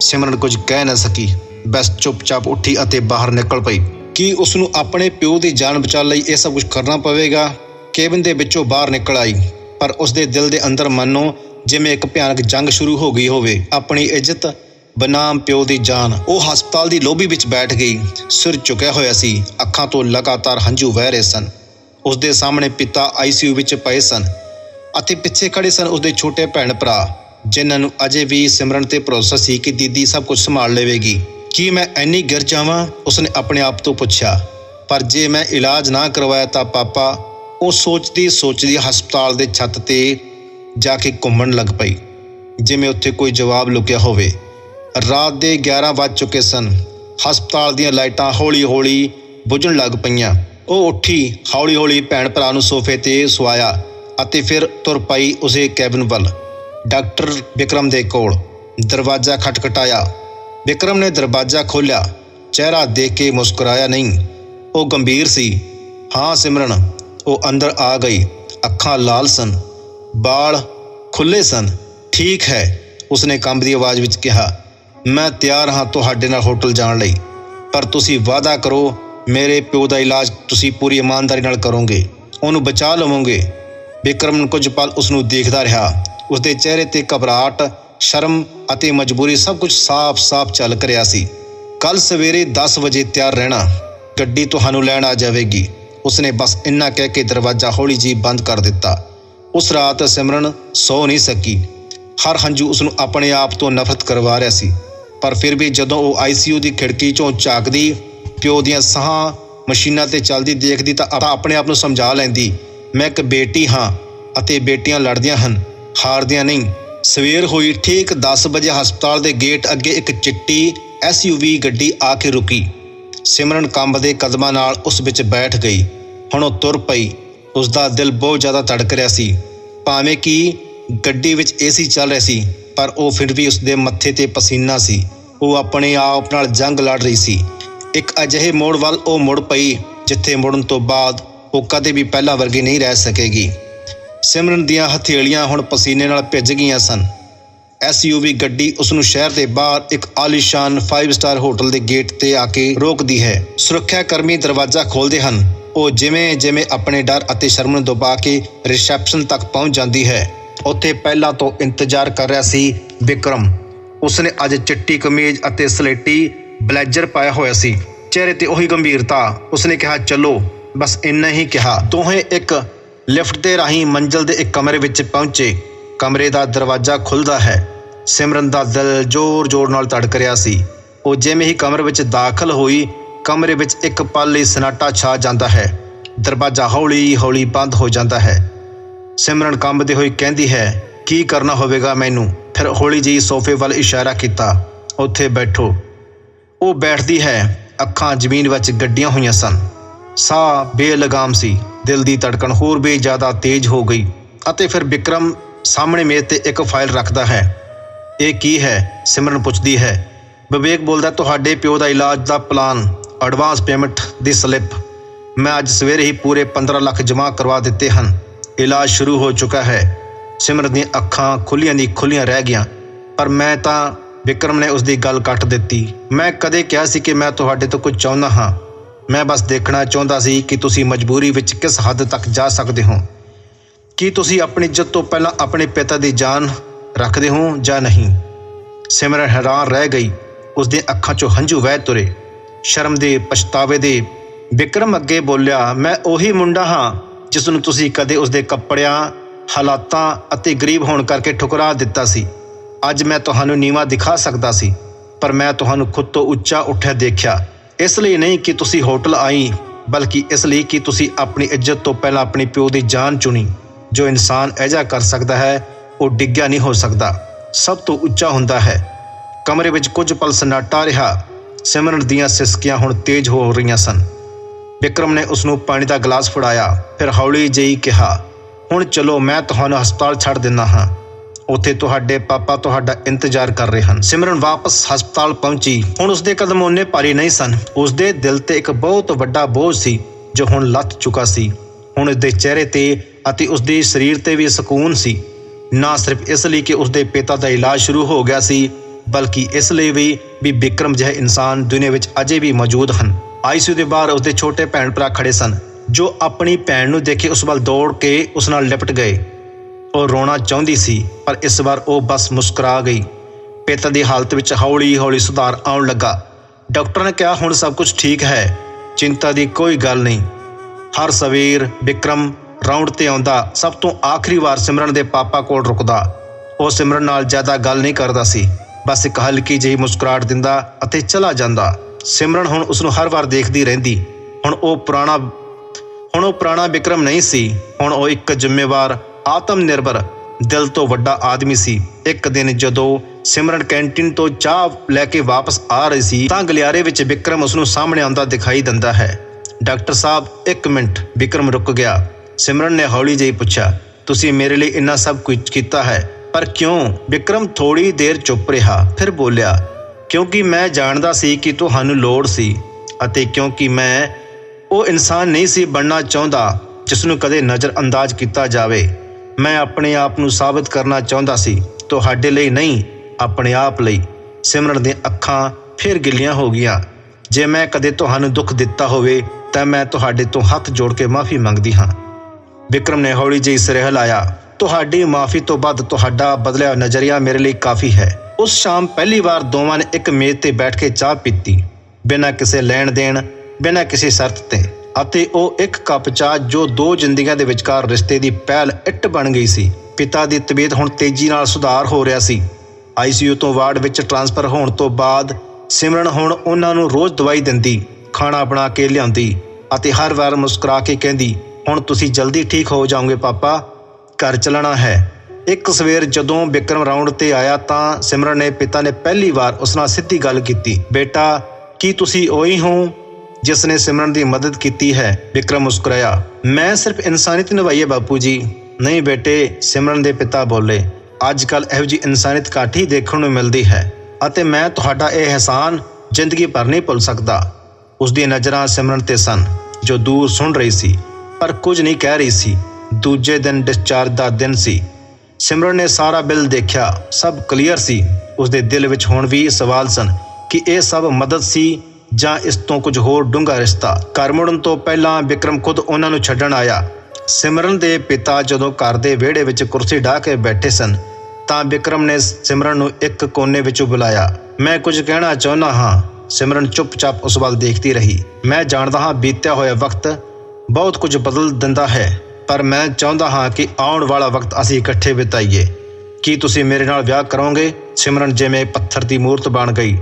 ਸਿਮਰਨ ਕੁਝ ਕਹਿ ਨਾ ਸਕੀ। ਬਸ ਚੁੱਪਚਾਪ ਉੱਠੀ ਅਤੇ ਬਾਹਰ ਨਿਕਲ ਪਈ। ਕੀ ਉਸ ਨੂੰ ਆਪਣੇ ਪਿਓ ਦੀ ਜਾਨ ਬਚਾਉਣ ਲਈ ਇਹ ਸਭ ਕੁਝ ਕਰਨਾ ਪਵੇਗਾ? ਕੇਬਿਨ ਦੇ ਵਿੱਚੋਂ ਬਾਹਰ ਨਿਕਲ ਆਈ। ਪਰ ਉਸ ਦੇ ਦਿਲ ਦੇ ਅੰਦਰ ਮੰਨੋ ਜਿਵੇਂ ਇੱਕ ਭਿਆਨਕ ਜੰਗ ਸ਼ੁਰੂ ਹੋ ਗਈ ਹੋਵੇ, ਆਪਣੀ ਇੱਜ਼ਤ, ਬਨਾਮ ਪਿਓ ਦੀ ਜਾਨ, ਉਹ ਹਸਪਤਾਲ ਦੀ ਲੋਬੀ ਵਿੱਚ ਬੈਠ ਗਈ, ਸਿਰ ਝੁਕਿਆ ਹੋਇਆ ਸੀ, ਅੱਖਾਂ ਤੋਂ ਲਗਾਤਾਰ ਹੰਝੂ ਵਹਿ ਰਹੇ ਸਨ। ਉਸ ਦੇ ਸਾਹਮਣੇ ਪਿਤਾ ਆਈਸੀਯੂ ਵਿੱਚ ਪਏ ਸਨ ਅਤੇ ਪਿੱਛੇ ਖੜੇ ਸਨ ਉਸਦੇ ਛੋਟੇ ਭੈਣ ਭਰਾ, ਜਿਨ੍ਹਾਂ ਨੂੰ ਅਜੇ ਵੀ ਸਿਮਰਨ ਤੇ ਭਰੋਸਾ ਸੀ ਕਿ ਦੀਦੀ ਸਭ ਕੁਝ ਸੰਭਾਲ ਲਵੇਗੀ। ਕੀ ਮੈਂ ਐਨੀ ਗਿਰ ਜਾਵਾਂ? ਉਸਨੇ ਆਪਣੇ ਆਪ ਤੋਂ ਪੁੱਛਿਆ। ਪਰ ਜੇ ਮੈਂ ਇਲਾਜ ਨਾ ਕਰਵਾਇਆ ਤਾਂ ਪਾਪਾ, ਉਹ ਸੋਚਦੀ ਸੋਚਦੀ ਹਸਪਤਾਲ ਦੇ ਛੱਤ ਤੇ ਜਾ ਕੇ ਘੁੰਮਣ ਲੱਗ ਪਈ। ਜਿਵੇਂ ਉੱਥੇ ਕੋਈ ਜਵਾਬ ਲੁਕਿਆ ਹੋਵੇ। ਰਾਤ ਦੇ 11 ਵੱਜ ਚੁੱਕੇ ਸਨ। ਹਸਪਤਾਲ ਦੀਆਂ ਲਾਈਟਾਂ ਹੌਲੀ-ਹੌਲੀ ਬੁਝਣ ਲੱਗ ਪਈਆਂ। ਉਹ ਉੱਠੀ, ਹੌਲੀ-ਹੌਲੀ ਭੈਣ ਭਰਾ ਨੂੰ ਸੋਫੇ ਤੇ ਸੁਆਇਆ ਅਤੇ ਫਿਰ ਤੁਰ ਪਈ ਉਸੇ ਕੈਬਿਨ ਵੱਲ। ਡਾਕਟਰ ਵਿਕਰਮ ਦੇ ਕੋਲ ਦਰਵਾਜ਼ਾ ਖਟਖਟਾਇਆ। ਵਿਕਰਮ ਨੇ ਦਰਵਾਜ਼ਾ ਖੋਲ੍ਹਿਆ। ਚਿਹਰਾ ਦੇਖ ਕੇ ਮੁਸਕਰਾਇਆ, ਨਹੀਂ, ਉਹ ਗੰਭੀਰ ਸੀ। ਹਾਂ ਸਿਮਰਨ। ਉਹ ਅੰਦਰ ਆ ਗਈ। ਅੱਖਾਂ ਲਾਲ ਸਨ। ਬਾਲ ਖੁੱਲੇ ਸਨ। ਠੀਕ ਹੈ, ਉਸਨੇ ਕੰਬਦੀ ਆਵਾਜ਼ ਵਿੱਚ ਕਿਹਾ, ਮੈਂ ਤਿਆਰ ਹਾਂ ਤੁਹਾਡੇ ਨਾਲ ਹੋਟਲ ਜਾਣ ਲਈ, ਪਰ ਤੁਸੀਂ ਵਾਅਦਾ ਕਰੋ, ਮੇਰੇ ਪਿਓ ਦਾ ਇਲਾਜ ਤੁਸੀਂ ਪੂਰੀ ਇਮਾਨਦਾਰੀ ਨਾਲ ਕਰੋਗੇ, ਉਹਨੂੰ ਬਚਾ ਲਵੋਗੇ। ਵਿਕਰਮ ਕੁਝ ਪਲ ਉਸ ਨੂੰ ਦੇਖਦਾ ਰਿਹਾ, ਉਸਦੇ ਚਿਹਰੇ ਤੇ ਘਬਰਾਹਟ, ਸ਼ਰਮ ਅਤੇ ਮਜਬੂਰੀ ਸਭ ਕੁਝ ਸਾਫ਼-ਸਾਫ਼ ਝਲਕ ਰਿਹਾ ਸੀ। ਕੱਲ ਸਵੇਰੇ 10 ਵਜੇ ਤਿਆਰ ਰਹਿਣਾ, ਗੱਡੀ ਤੁਹਾਨੂੰ ਲੈਣ ਆ ਜਾਵੇਗੀ। ਉਸਨੇ ਬਸ ਇੰਨਾ ਕਹਿ ਕੇ ਦਰਵਾਜ਼ਾ ਹੌਲੀ ਜੀ ਬੰਦ ਕਰ ਦਿੱਤਾ। ਉਸ ਰਾਤ ਸਿਮਰਨ ਸੌ ਨਹੀਂ ਸਕੀ। ਹਰ ਹੰਝੂ ਉਸ ਨੂੰ ਆਪਣੇ ਆਪ ਤੋਂ ਨਫ਼ਰਤ ਕਰਵਾ ਰਿਹਾ ਸੀ। ਪਰ ਫਿਰ ਵੀ ਜਦੋਂ ਉਹ ਆਈਸੀਯੂ ਦੀ ਖਿੜਕੀ ਚੋਂ ਝਾਕਦੀ ਪਿਓ ਦੀਆਂ ਸਾਹਾਂ ਮਸ਼ੀਨਾਂ ਤੇ ਚੱਲਦੀ ਦੇਖਦੀ ਤਾਂ ਆਪਣੇ ਆਪ ਨੂੰ ਸਮਝਾ ਲੈਂਦੀ, ਮੈਂ ਇੱਕ ਬੇਟੀ ਹਾਂ ਅਤੇ ਬੇਟੀਆਂ ਲੜਦੀਆਂ ਹਨ, ਹਾਰਦੀਆਂ ਨਹੀਂ। ਸਵੇਰ ਹੋਈ ਠੀਕ 10 ਵਜੇ ਹਸਪਤਾਲ ਦੇ ਗੇਟ ਅੱਗੇ ਇੱਕ ਚਿੱਟੀ ਐਸਯੂਵੀ ਗੱਡੀ ਆ ਕੇ ਰੁਕੀ। ਸਿਮਰਨ ਕੰਬਦੇ ਕਦਮਾਂ ਨਾਲ ਉਸ ਵਿੱਚ ਬੈਠ ਗਈ। ਹੁਣ ਉਹ ਤੁਰ ਪਈ। ਉਸ ਦਾ ਦਿਲ ਬਹੁਤ ਜ਼ਿਆਦਾ ਧੜਕ ਰਿਹਾ ਸੀ। ਭਾਵੇਂ ਕਿ ਗੱਡੀ ਵਿੱਚ ਏਸੀ ਚੱਲ ਰਿਹਾ ਸੀ, ਪਰ ਉਹ ਫਿਰ ਵੀ ਉਸ ਦੇ ਮੱਥੇ ਤੇ ਪਸੀਨਾ ਸੀ। ਉਹ ਆਪਣੇ ਆਪ ਨਾਲ ਜੰਗ ਲੜ ਰਹੀ ਸੀ। ਇੱਕ ਅਜਿਹੇ ਮੋੜ ਵੱਲ ਉਹ ਮੁੜ ਪਈ, ਜਿੱਥੇ ਮੁੜਨ ਤੋਂ ਬਾਅਦ ਉਹ ਕਦੇ ਵੀ ਪਹਿਲਾਂ ਵਰਗੀ ਨਹੀਂ ਰਹਿ ਸਕੇਗੀ। ਸਿਮਰਨ ਦੀਆਂ ਹਥੇਲੀਆਂ ਹੁਣ ਪਸੀਨੇ ਨਾਲ ਭਿੱਜ ਗਈਆਂ ਸਨ। ਐਸਯੂਵੀ ਗੱਡੀ ਉਸ ਨੂੰ ਸ਼ਹਿਰ ਦੇ ਬਾਹਰ ਇੱਕ ਆਲੀਸ਼ਾਨ 5 ਸਟਾਰ ਹੋਟਲ ਦੇ ਗੇਟ ਤੇ ਆ ਕੇ ਰੋਕਦੀ ਹੈ। ਸੁਰੱਖਿਆ ਕਰਮੀ ਦਰਵਾਜ਼ਾ ਖੋਲ੍ਹਦੇ ਹਨ। ਉਹ ਜਿਵੇਂ ਜਿਵੇਂ ਆਪਣੇ ਡਰ ਅਤੇ ਸ਼ਰਮ ਨੂੰ ਦਬਾ ਕੇ ਰਿਸੈਪਸ਼ਨ ਤੱਕ ਪਹੁੰਚ ਜਾਂਦੀ ਹੈ, ਉੱਥੇ ਪਹਿਲਾਂ ਤੋਂ ਇੰਤਜ਼ਾਰ ਕਰ ਰਿਹਾ ਸੀ ਵਿਕਰਮ। ਉਸਨੇ ਅੱਜ ਚਿੱਟੀ ਕਮੀਜ਼ ਅਤੇ ਸਲੇਟੀ ਬਲੇਜ਼ਰ ਪਾਇਆ ਹੋਇਆ ਸੀ। ਚਿਹਰੇ ਤੇ ਉਹੀ ਗੰਭੀਰਤਾ। ਉਸਨੇ ਕਿਹਾ, ਚਲੋ। ਬਸ ਇੰਨਾ ਹੀ ਕਿਹਾ। ਦੋਹੇ ਇੱਕ ਲਿਫਟ ਦੇ ਰਾਹੀਂ ਮੰਜ਼ਲ ਦੇ ਇੱਕ ਕਮਰੇ ਵਿੱਚ ਪਹੁੰਚੇ। ਕਮਰੇ ਦਾ ਦਰਵਾਜ਼ਾ ਖੁੱਲਦਾ ਹੈ। ਸਿਮਰਨ ਦਾ ਦਿਲ ਜ਼ੋਰ-ਜ਼ੋਰ ਨਾਲ ਧੜਕ ਰਿਹਾ ਸੀ। ਉਹ ਜਿਵੇਂ ਹੀ ਕਮਰੇ ਵਿੱਚ ਦਾਖਲ ਹੋਈ ਕਮਰੇ ਵਿੱਚ ਇੱਕ ਪਲ ਲਈ ਸਨਾਟਾ ਛਾ ਜਾਂਦਾ ਹੈ। ਦਰਵਾਜ਼ਾ ਹੌਲੀ-ਹੌਲੀ ਬੰਦ ਹੋ ਜਾਂਦਾ ਹੈ। ਸਿਮਰਨ ਕੰਬਦੇ ਹੋਈ ਕਹਿੰਦੀ ਹੈ, ਕੀ ਕਰਨਾ ਹੋਵੇਗਾ ਮੈਨੂੰ? ਫਿਰ ਹੌਲੀ ਜਿਹੀ ਸੋਫੇ ਵੱਲ ਇਸ਼ਾਰਾ ਕੀਤਾ। ਉੱਥੇ ਬੈਠੋ। ਉਹ ਬੈਠਦੀ ਹੈ, ਅੱਖਾਂ ਜ਼ਮੀਨ ਵਿੱਚ ਗੱਡੀਆਂ ਹੋਈਆਂ ਸਨ। ਸਾਹ ਬੇਲਗਾਮ ਸੀ। ਦਿਲ ਦੀ ਧੜਕਣ ਹੋਰ ਵੀ ਜ਼ਿਆਦਾ ਤੇਜ਼ ਹੋ ਗਈ ਅਤੇ ਫਿਰ ਵਿਕਰਮ ਸਾਹਮਣੇ ਮੇਜ਼ ਤੇ ਇੱਕ ਫਾਈਲ ਰੱਖਦਾ ਹੈ। ਇਹ ਕੀ ਹੈ? ਸਿਮਰਨ ਪੁੱਛਦੀ ਹੈ। ਵਿਵੇਕ ਬੋਲਦਾ, ਤੁਹਾਡੇ ਪਿਓ ਦਾ ਇਲਾਜ ਦਾ ਪਲਾਨ ਐਡਵਾਂਸ ਪੇਮੈਂਟ ਦੀ ਸਲਿੱਪ ਮੈਂ ਅੱਜ ਸਵੇਰੇ ਹੀ ਪੂਰੇ 15 ਲੱਖ ਜਮ੍ਹਾਂ ਕਰਵਾ ਦਿੱਤੇ ਹਨ। ਇਲਾਜ ਸ਼ੁਰੂ ਹੋ ਚੁੱਕਾ ਹੈ। ਸਿਮਰਨ ਦੀਆਂ ਅੱਖਾਂ ਖੁੱਲੀਆਂ ਦੀ ਖੁੱਲੀਆਂ ਰਹਿ ਗਈਆਂ, ਪਰ ਮੈਂ ਤਾਂ ਵਿਕਰਮ ਨੇ ਉਸ ਦੀ ਗੱਲ ਕੱਟ ਦਿੱਤੀ। ਮੈਂ ਕਦੇ ਕਿਹਾ ਸੀ ਕਿ ਮੈਂ ਤੁਹਾਡੇ ਤੋਂ ਕੁਝ ਚਾਹੁੰਦਾ ਹਾਂ। ਮੈਂ ਬਸ ਦੇਖਣਾ ਚਾਹੁੰਦਾ ਸੀ ਕਿ ਤੁਸੀਂ ਮਜਬੂਰੀ ਵਿੱਚ ਕਿਸ ਹੱਦ ਤੱਕ ਜਾ ਸਕਦੇ ਹੋ। ਕੀ ਤੁਸੀਂ ਆਪਣੀ ਇੱਜ਼ਤ ਤੋਂ ਪਹਿਲਾਂ ਆਪਣੇ ਪਿਤਾ ਦੀ ਜਾਨ ਰੱਖਦੇ ਹੋ ਜਾਂ ਨਹੀਂ? ਸਿਮਰਨ ਹੈਰਾਨ ਰਹਿ ਗਈ। ਉਸ ਦੀਆਂ ਅੱਖਾਂ 'ਚੋਂ ਹੰਝੂ ਵਹਿ ਤੁਰੇ। ਸ਼ਰਮ ਦੇ ਪਛਤਾਵੇ ਦੇ। ਵਿਕਰਮ ਅੱਗੇ ਬੋਲਿਆ, ਮੈਂ ਉਹੀ ਮੁੰਡਾ ਹਾਂ, ਜਿਸ ਨੂੰ ਤੁਸੀਂ ਕਦੇ ਉਸਦੇ ਕੱਪੜਿਆਂ, ਹਾਲਾਤਾਂ ਅਤੇ ਗਰੀਬ ਹੋਣ ਕਰਕੇ ਠੁਕਰਾ ਦਿੱਤਾ ਸੀ। ਅੱਜ ਮੈਂ ਤੁਹਾਨੂੰ ਨੀਵਾ ਦਿਖਾ ਸਕਦਾ ਸੀ, ਪਰ ਮੈਂ ਤੁਹਾਨੂੰ ਖੁਦ ਤੋਂ ਉੱਚਾ ਉੱਠਿਆ ਦੇਖਿਆ। ਇਸ ਲਈ ਨਹੀਂ ਕਿ ਤੁਸੀਂ ਹੋਟਲ ਆਈ, ਬਲਕਿ ਇਸ ਲਈ ਕਿ ਤੁਸੀਂ ਆਪਣੀ ਇੱਜ਼ਤ ਤੋਂ ਪਹਿਲਾਂ ਆਪਣੇ ਪਿਓ ਦੀ ਜਾਨ ਚੁਣੀ। ਜੋ ਇਨਸਾਨ ਅਜਿਹਾ ਕਰ ਸਕਦਾ ਹੈ, ਉਹ ਡਿੱਗਿਆ ਨਹੀਂ ਹੋ ਸਕਦਾ। ਸਭ ਤੋਂ ਉੱਚਾ ਹੁੰਦਾ ਹੈ। ਕਮਰੇ ਵਿੱਚ ਕੁਝ ਪਲ ਸਨਾਟਾ ਰਿਹਾ। ਸਿਮਰਨ ਦੀਆਂ ਸਿਸਕੀਆਂ ਹੁਣ ਤੇਜ਼ ਹੋ ਰਹੀਆਂ ਸਨ। ਵਿਕਰਮ ਨੇ ਉਸ ਨੂੰ ਪਾਣੀ ਦਾ ਗਲਾਸ ਫੜਾਇਆ, ਫਿਰ ਹੌਲੀ ਜਿਹੀ ਕਿਹਾ, ਹੁਣ ਚਲੋ, ਮੈਂ ਤੁਹਾਨੂੰ ਹਸਪਤਾਲ ਛੱਡ ਦਿੰਦਾ ਹਾਂ। ਉੱਥੇ ਤੁਹਾਡੇ ਪਾਪਾ ਤੁਹਾਡਾ ਇੰਤਜ਼ਾਰ ਕਰ ਰਹੇ ਹਨ। ਸਿਮਰਨ ਵਾਪਸ ਹਸਪਤਾਲ ਪਹੁੰਚੀ। ਹੁਣ ਉਸਦੇ ਕਦਮ ਉਹਨੇ ਭਾਰੀ ਨਹੀਂ ਸਨ। ਉਸਦੇ ਦਿਲ ਤੇ ਇੱਕ ਬਹੁਤ ਵੱਡਾ ਬੋਝ ਸੀ, ਜੋ ਹੁਣ ਲੱਥ ਚੁੱਕਾ ਸੀ। ਹੁਣ ਉਸਦੇ ਚਿਹਰੇ ਤੇ ਅਤੇ ਉਸਦੇ ਸਰੀਰ ਤੇ ਵੀ ਸਕੂਨ ਸੀ। ਨਾ ਸਿਰਫ ਇਸ ਲਈ ਕਿ ਉਸਦੇ ਪਿਤਾ ਦਾ ਇਲਾਜ ਸ਼ੁਰੂ ਹੋ ਗਿਆ ਸੀ ਬਲਕਿ ਇਸ ਲਈ ਵੀ ਵੀ ਵਿਕਰਮ ਜਿਹੇ ਇਨਸਾਨ ਦੁਨੀਆ ਵਿੱਚ ਅਜੇ ਵੀ ਮੌਜੂਦ ਹਨ। ਆਈਸੀਯੂ ਦੇ ਬਾਹਰ ਉਸਦੇ ਛੋਟੇ ਭੈਣ ਭਰਾ ਖੜੇ ਸਨ, ਜੋ ਆਪਣੀ ਭੈਣ ਨੂੰ ਦੇਖੇ ਉਸ ਵੱਲ ਦੌੜ ਕੇ ਉਸ ਨਾਲ ਲਿਪਟ ਗਏ। ਉਹ ਰੋਣਾ ਚਾਹੁੰਦੀ ਸੀ, ਪਰ ਇਸ ਵਾਰ ਉਹ ਬਸ ਮੁਸਕਰਾ ਗਈ। ਪਿਤਾ ਦੀ ਹਾਲਤ ਵਿੱਚ ਹੌਲੀ-ਹੌਲੀ ਸੁਧਾਰ ਆਉਣ ਲੱਗਾ। ਡਾਕਟਰ ਨੇ ਕਿਹਾ, ਹੁਣ ਸਭ ਕੁਝ ਠੀਕ ਹੈ, ਚਿੰਤਾ ਦੀ ਕੋਈ ਗੱਲ ਨਹੀਂ। ਹਰ ਸਵੇਰ ਵਿਕਰਮ ਰਾਉਂਡ ਤੇ ਆਉਂਦਾ, ਸਭ ਤੋਂ ਆਖਰੀ ਵਾਰ ਸਿਮਰਨ ਦੇ ਪਾਪਾ ਕੋਲ ਰੁਕਦਾ। ਉਹ ਸਿਮਰਨ ਨਾਲ ਜ਼ਿਆਦਾ ਗੱਲ ਨਹੀਂ ਕਰਦਾ ਸੀ। ਬਸ ਇੱਕ ਹਲਕੀ ਜਿਹੀ ਮੁਸਕਰਾਹਟ ਦਿੰਦਾ ਅਤੇ ਚਲਾ ਜਾਂਦਾ। ਸਿਮਰਨ ਹੁਣ ਉਸ ਨੂੰ ਹਰ ਵਾਰ ਦੇਖਦੀ ਰਹਿੰਦੀ। ਹੁਣ ਉਹ ਪੁਰਾਣਾ, ਹੁਣ ਉਹ ਪੁਰਾਣਾ ਵਿਕਰਮ ਨਹੀਂ ਸੀ। ਹੁਣ ਉਹ ਇੱਕ ਜ਼ਿੰਮੇਵਾਰ ਆਤਮ ਨਿਰਭਰ ਦਿਲ ਤੋਂ ਵੱਡਾ ਆਦਮੀ ਸੀ। ਇੱਕ ਦਿਨ ਜਦੋਂ ਸਿਮਰਨ ਕੈਂਟੀਨ ਤੋਂ ਚਾਹ ਲੈ ਕੇ ਵਾਪਸ ਆ ਰਹੀ ਸੀ, ਤਾਂ ਗਲਿਆਰੇ ਵਿੱਚ ਵਿਕਰਮ ਉਸ ਨੂੰ ਸਾਹਮਣੇ ਆਉਂਦਾ ਦਿਖਾਈ ਦਿੰਦਾ ਹੈ। ਡਾਕਟਰ ਸਾਹਿਬ, ਇੱਕ ਮਿੰਟ ਵਿਕਰਮ ਰੁਕ ਗਿਆ। ਸਿਮਰਨ ਨੇ ਹੌਲੀ ਜਿਹੀ ਪੁੱਛਿਆ, ਤੁਸੀਂ ਮੇਰੇ ਲਈ ਇੰਨਾ ਸਭ ਕੁਝ ਕੀਤਾ ਹੈ ਪਰ ਕਿਉਂ? ਵਿਕਰਮ ਥੋੜੀ ਦੇਰ ਚੁੱਪ ਰਿਹਾ, ਫਿਰ ਬੋਲਿਆ, ਕਿਉਂਕਿ ਮੈਂ ਜਾਣਦਾ ਸੀ ਕਿ ਤੁਹਾਨੂੰ ਲੋੜ ਸੀ ਅਤੇ ਕਿਉਂਕਿ ਮੈਂ ਉਹ ਇਨਸਾਨ ਨਹੀਂ ਸੀ ਬਣਨਾ ਚਾਹੁੰਦਾ ਜਿਸ ਨੂੰ ਕਦੇ ਨਜ਼ਰ ਅੰਦਾਜ਼ ਕੀਤਾ ਜਾਵੇ। ਮੈਂ ਆਪਣੇ ਆਪ ਨੂੰ ਸਾਬਤ ਕਰਨਾ ਚਾਹੁੰਦਾ ਸੀ, ਤੁਹਾਡੇ ਲਈ ਨਹੀਂ, ਆਪਣੇ ਆਪ ਲਈ। ਸਿਮਰਨ ਦੀਆਂ ਅੱਖਾਂ ਫਿਰ ਗਿੱਲੀਆਂ ਹੋ ਗਈਆਂ। ਜੇ ਮੈਂ ਕਦੇ ਤੁਹਾਨੂੰ ਦੁੱਖ ਦਿੱਤਾ ਹੋਵੇ, ਤਾਂ ਮੈਂ ਤੁਹਾਡੇ ਤੋਂ ਹੱਥ ਜੋੜ ਕੇ ਮਾਫੀ ਮੰਗਦੀ ਹਾਂ। ਵਿਕਰਮ ਨੇ ਹੌਲੀ ਜਿਹੀ ਸਿਰ ਹਿਲਾਇਆ ਤੁਹਾਡੀ ਮਾਫੀ ਤੋਂ ਬਾਅਦ ਤੁਹਾਡਾ ਬਦਲਿਆ ਨਜ਼ਰੀਆ ਮੇਰੇ ਲਈ ਕਾਫੀ ਹੈ। ਉਸ ਸ਼ਾਮ ਪਹਿਲੀ ਵਾਰ ਦੋਵਾਂ ਨੇ ਇੱਕ ਮੇਜ਼ ਤੇ ਬੈਠ ਕੇ ਚਾਹ ਪੀਤੀ। ਬਿਨਾਂ ਕਿਸੇ ਲੈਣ ਦੇਣ, ਬਿਨਾਂ ਕਿਸੇ ਸ਼ਰਤ ਤੇ। ਅਤੇ ਉਹ ਇੱਕ ਕੱਪ ਚਾਹ ਜੋ ਦੋ ਜ਼ਿੰਦਗੀਆਂ ਦੇ ਵਿਚਕਾਰ ਰਿਸ਼ਤੇ ਦੀ ਪਹਿਲ ਇੱਟ ਬਣ ਗਈ ਸੀ। ਪਿਤਾ ਦੀ ਤਬੀਅਤ ਹੁਣ ਤੇਜ਼ੀ ਨਾਲ ਸੁਧਾਰ ਹੋ ਰਿਹਾ ਸੀ। ਆਈਸੀਯੂ ਤੋਂ ਵਾਰਡ ਵਿੱਚ ਟਰਾਂਸਫਰ ਹੋਣ ਤੋਂ ਬਾਅਦ ਸਿਮਰਨ ਹੁਣ ਉਹਨਾਂ ਨੂੰ ਰੋਜ਼ ਦਵਾਈ ਦਿੰਦੀ, ਖਾਣਾ ਬਣਾ ਕੇ ਲਿਆਉਂਦੀ ਅਤੇ ਹਰ ਵਾਰ ਮੁਸਕਰਾ ਕੇ ਕਹਿੰਦੀ, ਹੁਣ ਤੁਸੀਂ ਜਲਦੀ ਠੀਕ ਹੋ ਜਾਓਗੇ ਪਾਪਾ। ਘਰ ਚੱਲਣਾ ਹੈ। ਇੱਕ ਸਵੇਰ ਜਦੋਂ ਵਿਕਰਮ ਰਾਉਂਡ ਤੇ ਆਇਆ ਤਾਂ ਸਿਮਰਨ ਨੇ ਪਿਤਾ ਨੇ ਪਹਿਲੀ ਵਾਰ ਉਸ ਨਾਲ ਸਿੱਧੀ ਗੱਲ ਕੀਤੀ। ਬੇਟਾ, ਕੀ ਤੁਸੀਂ ਉਹੀ ਹੋ ਜਿਸ ਨੇ ਸਿਮਰਨ ਦੀ ਮਦਦ ਕੀਤੀ ਹੈ? ਵਿਕਰਮ ਮੁਸਕਰਾਇਆ। ਮੈਂ ਸਿਰਫ ਇਨਸਾਨੀਅਤ ਨਿਭਾਈ ਹੈ ਬਾਪੂ ਜੀ। ਨਹੀਂ ਬੇਟੇ, ਸਿਮਰਨ ਦੇ ਪਿਤਾ ਬੋਲੇ। ਅੱਜ ਕੱਲ ਇਹੋ ਜੀ ਇਨਸਾਨੀਅਤ ਘੱਟ ਹੀ ਦੇਖਣ ਨੂੰ ਮਿਲਦੀ ਹੈ ਅਤੇ ਮੈਂ ਤੁਹਾਡਾ ਇਹ ਅਹਿਸਾਨ ਜ਼ਿੰਦਗੀ ਭਰ ਨਹੀਂ ਭੁੱਲ ਸਕਦਾ। ਉਸ ਦੀਆਂ ਨਜ਼ਰਾਂ ਸਿਮਰਨ ਤੇ ਸਨ, ਜੋ ਦੂਰ ਸੁਣ ਰਹੀ ਸੀ, ਪਰ ਕੁਝ ਨਹੀਂ ਕਹਿ ਰਹੀ ਸੀ। ਦੂਜੇ ਦਿਨ ਡਿਸਚਾਰਜ ਦਾ ਦਿਨ ਸੀ। ਸਿਮਰਨ ਨੇ ਸਾਰਾ ਬਿੱਲ ਦੇਖਿਆ। ਸਭ ਕਲੀਅਰ ਸੀ। ਉਸ ਦੇ ਦਿਲ ਵਿੱਚ ਹੁਣ ਵੀ ਸਵਾਲ ਸਨ ਕਿ ਇਹ ਸਭ ਮਦਦ ਸੀ ਜਾਂ ਇਸ ਤੋਂ ਕੁਝ ਹੋਰ ਡੂੰਘਾ ਰਿਸ਼ਤਾ? ਘਰ ਮੁੜਨ ਤੋਂ ਪਹਿਲਾਂ ਵਿਕਰਮ ਖੁਦ ਉਹਨਾਂ ਨੂੰ ਛੱਡਣ ਆਇਆ। ਸਿਮਰਨ ਦੇ ਪਿਤਾ ਜਦੋਂ ਘਰ ਦੇ ਵਿਹੜੇ ਵਿੱਚ ਕੁਰਸੀ ਢਾ ਕੇ ਬੈਠੇ ਸਨ, ਤਾਂ ਵਿਕਰਮ ਨੇ ਸਿਮਰਨ ਨੂੰ ਇੱਕ ਕੋਨੇ ਵਿੱਚੋਂ ਬੁਲਾਇਆ। ਮੈਂ ਕੁਝ ਕਹਿਣਾ ਚਾਹੁੰਦਾ ਹਾਂ। ਸਿਮਰਨ ਚੁੱਪਚਾਪ ਉਸ ਵੱਲ ਦੇਖਦੀ ਰਹੀ। ਮੈਂ ਜਾਣਦਾ ਹਾਂ, ਬੀਤਿਆ ਹੋਇਆ ਵਕਤ ਬਹੁਤ ਕੁਝ ਬਦਲ ਦਿੰਦਾ ਹੈ। ਪਰ ਮੈਂ ਚਾਹੁੰਦਾ ਹਾਂ ਕਿ ਆਉਣ ਵਾਲਾ ਵਕਤ ਅਸੀਂ ਇਕੱਠੇ ਬਿਤਾਈਏ। ਕੀ ਤੁਸੀਂ ਮੇਰੇ ਨਾਲ ਵਿਆਹ ਕਰੋਗੇ ਸਿਮਰਨ ਜਿਵੇਂ ਪੱਥਰ ਦੀ ਮੂਰਤ ਬਣ ਗਈ।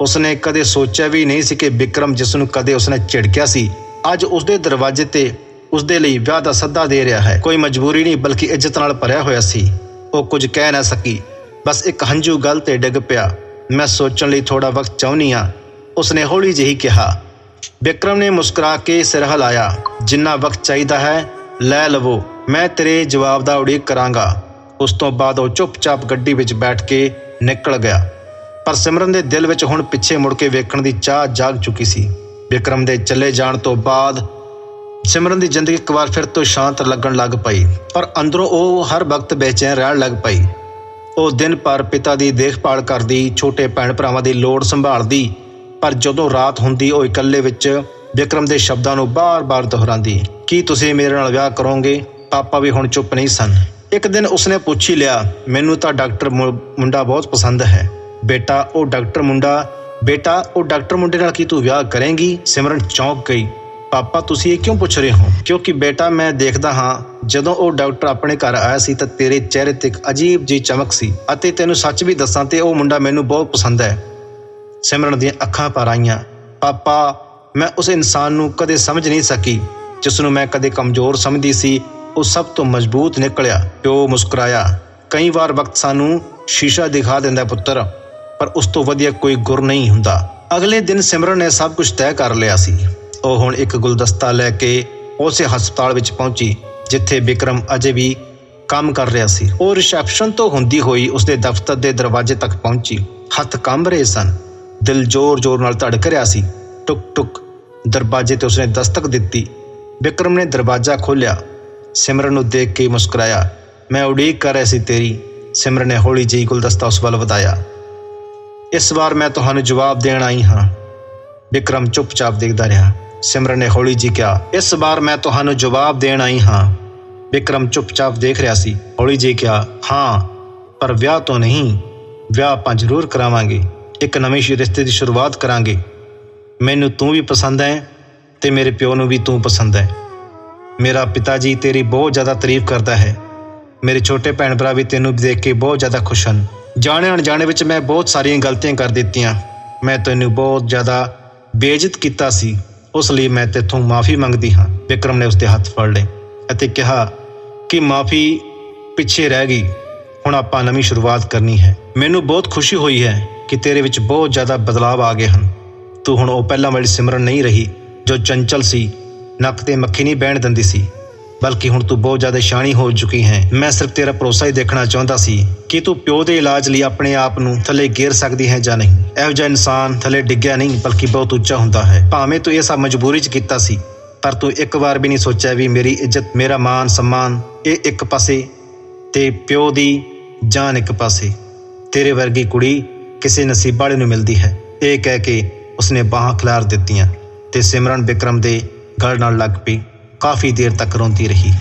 ਉਸਨੇ ਕਦੇ ਸੋਚਿਆ ਵੀ ਨਹੀਂ ਸੀ ਕਿ ਵਿਕਰਮ ਜਿਸ ਨੂੰ ਕਦੇ ਉਸਨੇ ਝਿੜਕਿਆ ਸੀ, ਅੱਜ ਉਸਦੇ ਦਰਵਾਜ਼ੇ ਤੇ ਉਸਦੇ ਲਈ ਵਿਆਹ ਦਾ ਸੱਦਾ ਦੇ ਰਿਹਾ ਹੈ। ਕੋਈ ਮਜਬੂਰੀ ਨਹੀਂ, ਬਲਕਿ ਇੱਜ਼ਤ ਨਾਲ ਭਰਿਆ ਹੋਇਆ ਸੀ। ਉਹ ਕੁਝ ਕਹਿ ਨਾ ਸਕੀ। ਬਸ ਇੱਕ ਹੰਝੂ ਗੱਲ ਤੇ ਡਿੱਗ ਪਿਆ। ਮੈਂ ਸੋਚਣ ਲਈ ਥੋੜਾ ਵਕਤ ਚਾਹੁੰਦੀ ਹਾਂ। ਉਸਨੇ ਹੌਲੀ ਜਿਹੀ ਕਿਹਾ, ਵਿਕਰਮ ਨੇ ਮੁਸਕਰਾ ਕੇ ਸਿਰ ਹਿਲਾਇਆ ਜਿੰਨਾ ਵਕਤ ਚਾਹੀਦਾ ਹੈ ਲੈ ਲਵੋ, ਮੈਂ ਤੇਰੇ ਜਵਾਬ ਦਾ ਉਡੀਕ ਕਰਾਂਗਾ। ਉਸ ਤੋਂ ਬਾਅਦ ਉਹ ਚੁੱਪਚਾਪ ਗੱਡੀ ਵਿੱਚ ਬੈਠ ਕੇ ਨਿਕਲ ਗਿਆ। ਪਰ ਸਿਮਰਨ ਦੇ ਦਿਲ ਵਿੱਚ ਹੁਣ ਪਿੱਛੇ ਮੁੜ ਕੇ ਵੇਖਣ ਦੀ ਚਾਹ ਜਾਗ ਚੁੱਕੀ ਸੀ। ਵਿਕਰਮ ਦੇ ਚਲੇ ਜਾਣ ਤੋਂ ਬਾਅਦ ਸਿਮਰਨ ਦੀ ਜ਼ਿੰਦਗੀ ਇੱਕ ਵਾਰ ਫਿਰ ਤੋਂ ਸ਼ਾਂਤ ਲੱਗਣ ਲੱਗ ਪਈ, ਪਰ ਅੰਦਰੋਂ ਉਹ ਹਰ ਵਕਤ ਬੇਚੈਨ ਰਹਿਣ ਲੱਗ ਪਈ। ਉਹ ਦਿਨ ਭਰ ਪਿਤਾ ਦੀ ਦੇਖਭਾਲ ਕਰਦੀ, ਛੋਟੇ ਭੈਣ ਭਰਾਵਾਂ ਦੀ ਲੋੜ ਸੰਭਾਲਦੀ, ਪਰ ਜਦੋਂ ਰਾਤ ਹੁੰਦੀ, ਉਹ ਇਕੱਲੇ ਵਿੱਚ ਵਿਕਰਮ ਦੇ ਸ਼ਬਦਾਂ ਨੂੰ ਬਾਰ-ਬਾਰ ਦੁਹਰਾਉਂਦੀ, ਕੀ ਤੁਸੀਂ ਮੇਰੇ ਨਾਲ ਵਿਆਹ ਕਰੋਗੇ? ਪਾਪਾ ਵੀ ਹੁਣ ਚੁੱਪ ਨਹੀਂ ਸਨ। ਇੱਕ ਦਿਨ ਉਸਨੇ ਪੁੱਛ ਹੀ ਲਿਆ, ਮੈਨੂੰ ਤਾਂ ਡਾਕਟਰ ਮੁੰਡਾ ਬਹੁਤ ਪਸੰਦ ਹੈ। ਬੇਟਾ, ਉਹ ਡਾਕਟਰ ਮੁੰਡਾ, ਬੇਟਾ, ਉਹ ਡਾਕਟਰ ਮੁੰਡੇ ਨਾਲ ਕੀ ਤੂੰ ਵਿਆਹ ਕਰੇਂਗੀ? ਸਿਮਰਨ ਚੌਂਕ ਗਈ, ਪਾਪਾ, ਤੁਸੀਂ ਇਹ ਕਿਉਂ ਪੁੱਛ ਰਹੇ ਹੋ? ਕਿਉਂਕਿ ਬੇਟਾ, ਮੈਂ ਦੇਖਦਾ ਹਾਂ, ਜਦੋਂ ਉਹ ਡਾਕਟਰ ਆਪਣੇ ਘਰ ਆਇਆ ਸੀ ਤਾਂ ਤੇਰੇ ਚਿਹਰੇ ਤੇ ਇੱਕ ਅਜੀਬ ਜਿਹੀ ਚਮਕ ਸੀ ਅਤੇ ਤੈਨੂੰ ਸੱਚ ਵੀ ਦੱਸਾਂ ਤੇ ਉਹ ਮੁੰਡਾ ਮੈਨੂੰ ਬਹੁਤ ਪਸੰਦ ਹੈ। ਸਿਮਰਨ ਦੀਆਂ ਅੱਖਾਂ ਭਰ ਆਈਆਂ, ਪਾਪਾ ਮੈਂ ਉਸ ਇਨਸਾਨ ਨੂੰ ਕਦੇ ਸਮਝ ਨਹੀਂ ਸਕੀ, ਜਿਸ ਨੂੰ ਮੈਂ ਕਦੇ ਕਮਜ਼ੋਰ ਸਮਝਦੀ ਸੀ। ਉਹ ਸਭ ਤੋਂ ਮਜ਼ਬੂਤ ਨਿਕਲਿਆ ਪਿਓ ਮੁਸਕਰਾਇਆ। ਕਈ ਵਾਰ ਵਕਤ ਸਾਨੂੰ ਸ਼ੀਸ਼ਾ ਦਿਖਾ ਦਿੰਦਾ ਪੁੱਤਰ, ਪਰ ਉਸ ਤੋਂ ਵਧੀਆ ਕੋਈ ਗੁਰ ਨਹੀਂ ਹੁੰਦਾ। ਅਗਲੇ ਦਿਨ ਸਿਮਰਨ ਨੇ ਸਭ ਕੁਝ ਤੈਅ ਕਰ ਲਿਆ ਸੀ। ਉਹ ਹੁਣ ਇੱਕ ਗੁਲਦਸਤਾ ਲੈ ਕੇ ਉਸੇ ਹਸਪਤਾਲ ਵਿੱਚ ਪਹੁੰਚੀ, ਜਿੱਥੇ ਵਿਕਰਮ ਅਜੇ ਵੀ ਕੰਮ ਕਰ ਰਿਹਾ ਸੀ। ਉਹ ਰਿਸੈਪਸ਼ਨ ਤੋਂ ਹੁੰਦੀ ਹੋਈ ਉਸਦੇ ਦਫ਼ਤਰ ਦੇ ਦਰਵਾਜ਼ੇ ਤੱਕ ਪਹੁੰਚੀ। ਹੱਥ ਕੰਬ ਰਹੇ ਸਨ। ਦਿਲ ਜ਼ੋਰ-ਜ਼ੋਰ ਨਾਲ ਧੜਕ ਰਿਹਾ ਸੀ। ਟੁਕ ਟੁਕ ਦਰਵਾਜ਼ੇ ਤੇ ਉਸਨੇ ਦਸਤਕ ਦਿੱਤੀ। ਵਿਕਰਮ ਨੇ ਦਰਵਾਜ਼ਾ ਖੋਲ੍ਹਿਆ। ਸਿਮਰਨ ਨੂੰ ਦੇਖ ਕੇ ਮੁਸਕਰਾਇਆ। ਮੈਂ ਉਡੀਕ ਕਰ ਰਿਹਾ ਸੀ ਤੇਰੀ, ਸਿਮਰਨ ਨੇ ਹੌਲੀ ਜਿਹੀ ਗੁਲਦਸਤਾ ਉਸ ਵੱਲ ਵਧਾਇਆ। ਇਸ ਵਾਰ ਮੈਂ ਤੁਹਾਨੂੰ ਜਵਾਬ ਦੇਣ ਆਈ ਹਾਂ। ਵਿਕਰਮ ਚੁੱਪਚਾਪ ਦੇਖਦਾ ਰਿਹਾ। ਸਿਮਰਨ ਨੇ ਹੌਲੀ ਜੀ ਕਿਹਾ, ਇਸ ਵਾਰ ਮੈਂ ਤੁਹਾਨੂੰ ਜਵਾਬ ਦੇਣ ਆਈ ਹਾਂ। ਵਿਕਰਮ ਚੁੱਪਚਾਪ ਦੇਖ ਰਿਹਾ ਸੀ। ਹੌਲੀ ਜੀ ਕਿਹਾ, ਹਾਂ, ਪਰ ਵਿਆਹ ਤੋਂ ਨਹੀਂ। ਵਿਆਹ ਆਪਾਂ ਜ਼ਰੂਰ ਕਰਾਵਾਂਗੇ। ਇੱਕ ਨਵੇਂ ਸ਼ੁ- ਰਿਸ਼ਤੇ ਦੀ ਸ਼ੁਰੂਆਤ ਕਰਾਂਗੇ। ਮੈਨੂੰ ਤੂੰ ਵੀ ਪਸੰਦ ਹੈ ਤੇ ਮੇਰੇ ਪਿਓ ਨੂੰ ਵੀ ਤੂੰ ਪਸੰਦ ਹੈ। ਮੇਰਾ ਪਿਤਾ ਜੀ ਤੇਰੀ ਬਹੁਤ ਜ਼ਿਆਦਾ ਤਾਰੀਫ ਕਰਦਾ ਹੈ। ਮੇਰੇ ਛੋਟੇ ਭੈਣ ਭਰਾ ਵੀ ਤੈਨੂੰ ਦੇਖ ਕੇ ਬਹੁਤ ਜ਼ਿਆਦਾ ਖੁਸ਼ ਹਨ। ਜਾਣੇ ਅਣਜਾਣੇ ਵਿੱਚ ਮੈਂ ਬਹੁਤ ਸਾਰੀਆਂ ਗਲਤੀਆਂ ਕਰ ਦਿੱਤੀਆਂ। ਮੈਂ ਤੈਨੂੰ ਬਹੁਤ ਜ਼ਿਆਦਾ ਬੇਇੱਜ਼ਤ ਕੀਤਾ ਸੀ। ਉਸ ਲਈ ਮੈਂ ਤੇਥੋਂ ਮਾਫੀ ਮੰਗਦੀ ਹਾਂ। ਵਿਕਰਮ ਨੇ ਉਸਦੇ ਹੱਥ ਫੜ ਲਏ ਅਤੇ ਕਿਹਾ ਕਿ ਮਾਫੀ ਪਿੱਛੇ ਰਹਿ ਗਈ। ਹੁਣ ਆਪਾਂ ਨਵੀਂ ਸ਼ੁਰੂਆਤ ਕਰਨੀ ਹੈ। ਮੈਨੂੰ ਬਹੁਤ ਖੁਸ਼ੀ ਹੋਈ ਹੈ ਕਿ ਤੇਰੇ ਵਿੱਚ ਬਹੁਤ ਜ਼ਿਆਦਾ ਬਦਲਾਅ ਆ ਗਏ ਹਨ। ਤੂੰ ਹੁਣ ਉਹ ਪਹਿਲਾਂ ਵਾਲੀ ਸਿਮਰਨ ਨਹੀਂ ਰਹੀ, ਜੋ ਚੰਚਲ ਸੀ, ਨੱਕ ਤੇ ਮੱਖੀ ਨਹੀਂ ਬਹਿਣ ਦਿੰਦੀ ਸੀ, ਬਲਕਿ ਹੁਣ ਤੂੰ ਬਹੁਤ ਜ਼ਿਆਦਾ ਸ਼ਾਨੀ ਹੋ ਚੁੱਕੀ ਹੈ। ਮੈਂ ਸਿਰਫ ਤੇਰਾ ਭਰੋਸਾ ਹੀ ਦੇਖਣਾ ਚਾਹੁੰਦਾ ਸੀ ਕਿ ਤੂੰ ਪਿਓ ਦੇ ਇਲਾਜ ਲਈ ਆਪਣੇ ਆਪ ਨੂੰ ਥੱਲੇ ਗੇਰ ਸਕਦੀ ਹੈ ਜਾਂ ਨਹੀਂ। ਇਹੋ ਜਿਹਾ ਇਨਸਾਨ ਥੱਲੇ ਡਿੱਗਿਆ ਨਹੀਂ, ਬਲਕਿ ਬਹੁਤ ਉੱਚਾ ਹੁੰਦਾ ਹੈ। ਭਾਵੇਂ ਤੂੰ ਇਹ ਸਭ ਮਜਬੂਰੀ 'ਚ ਕੀਤਾ ਸੀ, ਪਰ ਤੂੰ ਇੱਕ ਵਾਰ ਵੀ ਨਹੀਂ ਸੋਚਿਆ ਵੀ ਮੇਰੀ ਇੱਜ਼ਤ, ਮੇਰਾ ਮਾਨ ਸਨਮਾਨ ਇਹ ਇੱਕ ਪਾਸੇ ਤੇ ਪਿਓ ਦੀ ਜਾਨ ਇੱਕ ਪਾਸੇ। ਤੇਰੇ ਵਰਗੀ ਕੁੜੀ ਕਿਸੇ ਨਸੀਬ ਵਾਲੇ ਨੂੰ ਮਿਲਦੀ ਹੈ। ਇਹ ਕਹਿ ਕੇ ਉਸਨੇ ਬਾਹਾਂ ਖਿਲਾਰ ਦਿੱਤੀਆਂ ਤੇ ਸਿਮਰਨ ਵਿਕਰਮ ਦੇ ਗਲ ਨਾਲ ਲੱਗ ਪਈ। ਕਾਫੀ ਦੇਰ ਤੱਕ ਰੋਂਦੀ ਰਹੀ।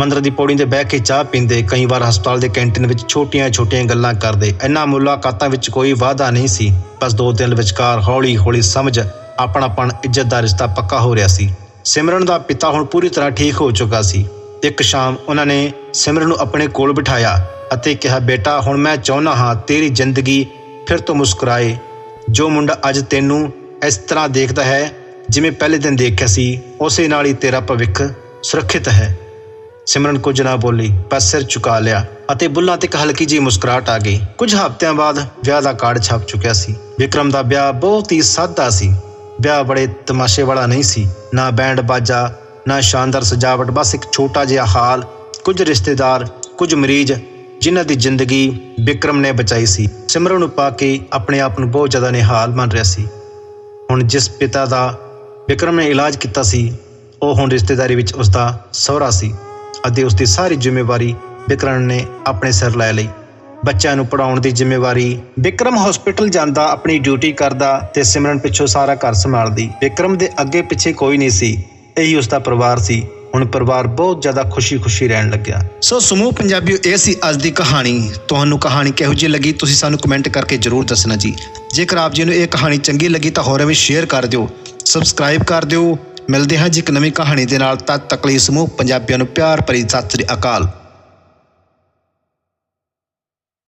ਮੰਦਰ ਦੀ ਪੌੜੀ ਤੇ ਬਹਿ ਕੇ ਚਾਹ ਪੀਂਦੇ ਕਈ ਵਾਰ ਹਸਪਤਾਲ ਦੇ ਕੈਂਟੀਨ ਵਿੱਚ ਛੋਟੀਆਂ-ਛੋਟੀਆਂ ਗੱਲਾਂ ਕਰਦੇ। ਇਹਨਾਂ ਮੁਲਾਕਾਤਾਂ ਵਿੱਚ ਕੋਈ ਵਾਅਦਾ ਨਹੀਂ ਸੀ, ਬਸ ਦੋ ਦਿਨ ਵਿਚਕਾਰ ਹੌਲੀ-ਹੌਲੀ ਸਮਝ, ਆਪਣਾਪਣ, ਇੱਜ਼ਤ ਦਾ ਰਿਸ਼ਤਾ ਪੱਕਾ ਹੋ ਰਿਹਾ ਸੀ। ਸਿਮਰਨ ਦਾ ਪਿਤਾ ਹੁਣ ਪੂਰੀ ਤਰ੍ਹਾਂ ਠੀਕ ਹੋ ਚੁੱਕਾ ਸੀ। ਇੱਕ ਸ਼ਾਮ ਉਹਨਾਂ ਨੇ ਸਿਮਰਨ ਨੂੰ ਆਪਣੇ ਕੋਲ ਬਿਠਾਇਆ ਅਤੇ ਕਿਹਾ, ਬੇਟਾ, ਹੁਣ ਮੈਂ ਚਾਹੁੰਦਾ ਹਾਂ ਤੇਰੀ ਜ਼ਿੰਦਗੀ ਫਿਰ ਤੋਂ ਮੁਸਕਰਾਏ ਜੋ ਮੁੰਡਾ ਅੱਜ ਤੈਨੂੰ ਇਸ ਤਰ੍ਹਾਂ ਦੇਖਦਾ ਹੈ, ਜਿਵੇਂ ਪਹਿਲੇ ਦਿਨ ਦੇਖਿਆ ਸੀ, ਉਸੇ ਨਾਲ ਹੀ ਤੇਰਾ ਭਵਿੱਖ ਸੁਰੱਖਿਅਤ ਹੈ। ਸਿਮਰਨ ਕੁਝ ਨਾ ਬੋਲੀ, ਬਸ ਸਿਰ ਝੁਕਾ ਲਿਆ ਅਤੇ ਬੁੱਲਾਂ ਤੇ ਇੱਕ ਹਲਕੀ ਜਿਹੀ ਮੁਸਕਰਾਹਟ ਆ ਗਈ। ਕੁਝ ਹਫ਼ਤਿਆਂ ਬਾਅਦ ਵਿਆਹ ਦਾ ਕਾਰਡ ਛਪ ਚੁੱਕਿਆ ਸੀ। ਵਿਕਰਮ ਦਾ ਵਿਆਹ ਬਹੁਤ ਹੀ ਸਾਦਾ ਸੀ। ਵਿਆਹ ਬੜੇ ਤਮਾਸ਼ੇ ਵਾਲਾ ਨਹੀਂ ਸੀ। ਨਾ ਬੈਂਡ ਬਾਜਾ, ਨਾ ਸ਼ਾਨਦਾਰ ਸਜਾਵਟ, ਬਸ ਇੱਕ ਛੋਟਾ ਜਿਹਾ ਹਾਲ, ਕੁਝ ਰਿਸ਼ਤੇਦਾਰ, ਕੁਝ ਮਰੀਜ਼ ਜਿਨ੍ਹਾਂ ਦੀ ਜ਼ਿੰਦਗੀ ਵਿਕਰਮ ਨੇ ਬਚਾਈ ਸੀ, ਸਿਮਰਨ ਨੂੰ ਪਾ ਕੇ ਆਪਣੇ ਆਪ ਨੂੰ ਬਹੁਤ ਜ਼ਿਆਦਾ ਨਿਹਾਲ ਮੰਨ ਰਿਹਾ ਸੀ। ਹੁਣ ਜਿਸ ਪਿਤਾ ਦਾ ਵਿਕਰਮ ਨੇ ਇਲਾਜ ਕੀਤਾ ਸੀ, ਉਹ ਹੁਣ ਰਿਸ਼ਤੇਦਾਰੀ ਵਿੱਚ ਉਸ ਦਾ ਸਹੁਰਾ ਸੀ ਅਤੇ ਉਸ ਦੀ ਸਾਰੀ ਜ਼ਿੰਮੇਵਾਰੀ ਵਿਕਰਮ ਨੇ ਆਪਣੇ ਸਿਰ ਲੈ ਲਈ। ਬੱਚਿਆਂ ਨੂੰ ਪੜਾਉਣ ਦੀ ਜ਼ਿੰਮੇਵਾਰੀ ਵਿਕਰਮ ਹਸਪੀਟਲ ਜਾਂਦਾ, ਆਪਣੀ ਡਿਊਟੀ ਕਰਦਾ ਤੇ ਸਿਮਰਨ ਪਿੱਛੋਂ ਸਾਰਾ ਘਰ ਸੰਭਾਲਦੀ। ਵਿਕਰਮ ਦੇ ਅੱਗੇ ਪਿੱਛੇ ਕੋਈ ਨਹੀਂ ਸੀ, ਇਹੀ ਉਸ ਦਾ ਪਰਿਵਾਰ ਸੀ। ਹੁਣ ਪਰਿਵਾਰ ਬਹੁਤ ਜ਼ਿਆਦਾ ਖੁਸ਼ੀ-ਖੁਸ਼ੀ ਰਹਿਣ ਲੱਗਿਆ। ਸੋ ਸਮੂਹ ਪੰਜਾਬੀਓ, ਇਹ ਸੀ ਅੱਜ ਦੀ ਕਹਾਣੀ। ਤੁਹਾਨੂੰ ਕਹਾਣੀ ਕਿਹੋ ਜਿਹੀ ਲੱਗੀ, ਤੁਸੀਂ ਸਾਨੂੰ ਕਮੈਂਟ ਕਰਕੇ ਜਰੂਰ ਦੱਸਣਾ ਜੀ। ਜੇਕਰ ਆਪ ਜੀ ਨੂੰ ਇਹ ਕਹਾਣੀ ਚੰਗੀ ਲੱਗੀ, ਤਾਂ ਹੋਰ ਵੀ ਸ਼ੇਅਰ ਕਰ ਦਿਓ। ਸਬਸਕ੍ਰਾਈਬ ਕਰ ਦਿਓ। ਮਿਲਦੇ ਹਾਂ ਜੀ ਇੱਕ ਨਵੀਂ ਕਹਾਣੀ ਦੇ ਨਾਲ। ਤਦ ਤੱਕ ਲਈ ਸਮੂਹ ਪੰਜਾਬੀਆਂ ਨੂੰ ਪਿਆਰ ਭਰੀ ਸਤਿ ਸ੍ਰੀ ਅਕਾਲ।